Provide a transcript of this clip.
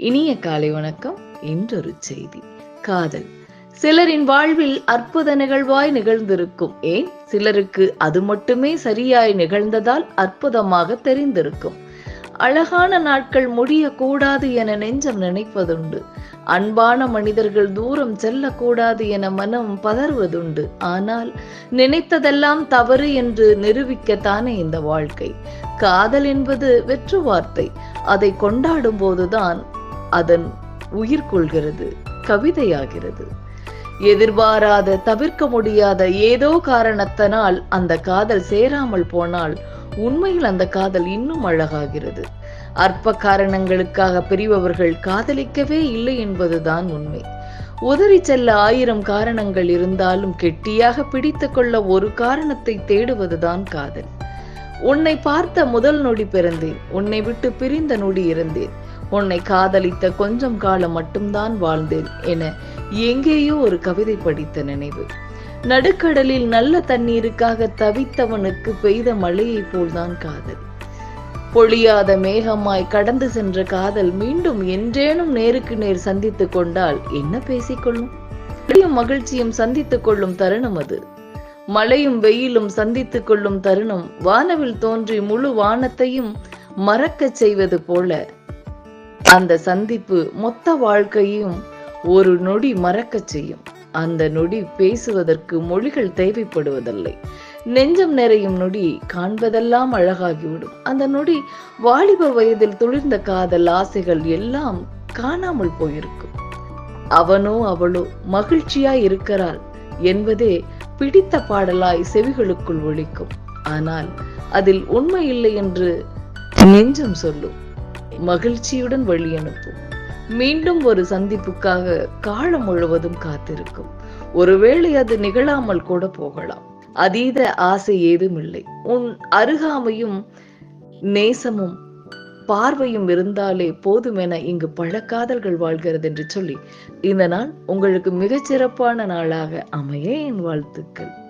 இனிய காலை வணக்கம். இன்றொரு செய்தி. காதல். சிலரின் வாழ்வில் அற்புத நிகழ்வாய் நிகழ்ந்திருக்கும். ஏன்? சிலருக்கு அது மட்டுமே சரியாய் நிகழ்ந்ததால் அற்புதமாக தெரிந்திருக்கும். அழகான நாட்கள் முடியக்கூடாது என நெஞ்சம் நினைப்பதுண்டு. அன்பான மனிதர்கள் தூரம் செல்லக்கூடாது என மனம் பதறுவதுண்டு. ஆனால் நினைத்ததெல்லாம் தவறு என்று நிரூபிக்கத்தானே இந்த வாழ்க்கை. காதல் என்பது வெற்று வார்த்தை. அதை கொண்டாடும் போதுதான் அதன் உயிர் கொள்கிறது கவிதையாகிறது. எதிர்பாராத தவிர்க்க முடியாத ஏதோ காரணத்தினால் அந்த காதல் சேராமல் போனால் உண்மையில் அந்த காதல் இன்னும் அழகாகிறது. அற்ப காரணங்களுக்காக பெரியவர்கள் காதலிக்கவே இல்லை என்பதுதான் உண்மை. உதறி செல்ல ஆயிரம் காரணங்கள் இருந்தாலும் கெட்டியாக பிடித்து கொள்ள ஒரு காரணத்தை தேடுவதுதான் காதல். உன்னை பார்த்த முதல் நொடி பிறந்தேன். உன்னை விட்டு பிரிந்த நொடி இருந்தேன். உன்னை காதலித்த கொஞ்சம் காலம் மட்டும்தான் வாழ்ந்தேன் என எங்கேயோ ஒரு கவிதை படித்த நினைவு. நடுக்கடலில் நல்ல தண்ணீருக்காக தவித்தவனுக்கு பெய்த மழையைப் போல்தான் காதல். பொழியாத மேகமாய் கடந்து சென்ற காதல் மீண்டும் என்றேனும் நேருக்கு நேர் சந்தித்துக் கொண்டால் என்ன பேசிக்கொள்ளும்? மழையும் மகிழ்ச்சியும் சந்தித்துக் கொள்ளும் தருணம் அது. மழையும் வெயிலும் சந்தித்துக் கொள்ளும் தருணம் வானவில் தோன்றி முழு வானத்தையும் மறக்கச் செய்வது போல அந்த சந்திப்பு மொத்த வாழ்க்கையும் ஒரு நொடி மறக்கச் செய்யும். அந்த நொடி பேசுவதற்கு மொழிகள் தேவைப்படுவதில்லை. நெஞ்சம் நிறையும் நொடி காண்பதெல்லாம் அழகாகிவிடும். அந்த நொடி வாலிப வயதில் துளிர்ந்த காதல் ஆசைகள் எல்லாம் காணாமல் போயிருக்கும். அவனோ அவளோ மகிழ்ச்சியாய் இருக்கிறாள் என்பதே பிடித்த பாடலாய் செவிகளுக்குள் ஒழிக்கும் ஆனால் அதில் உண்மை இல்லை என்று நெஞ்சம் சொல்லும். மகிழ்ச்சியுடன் வழி அனுப்பும் மீண்டும் ஒரு சந்திப்புக்காக காலம் முழுவதும் காத்திருக்கும். ஒருவேளை அது நிகழாமல் கூட போகலாம். அதீத ஆசை ஏதும் இல்லை உன் அருகாமையும் நேசமும் பார்வையும் இருந்தாலே போதும் என இங்கு பல காதல்கள் வாழ்கிறது என்று சொல்லி இந்த நாள் உங்களுக்கு மிகச்சிறப்பான நாளாக அமைய என் வாழ்த்துக்கள்.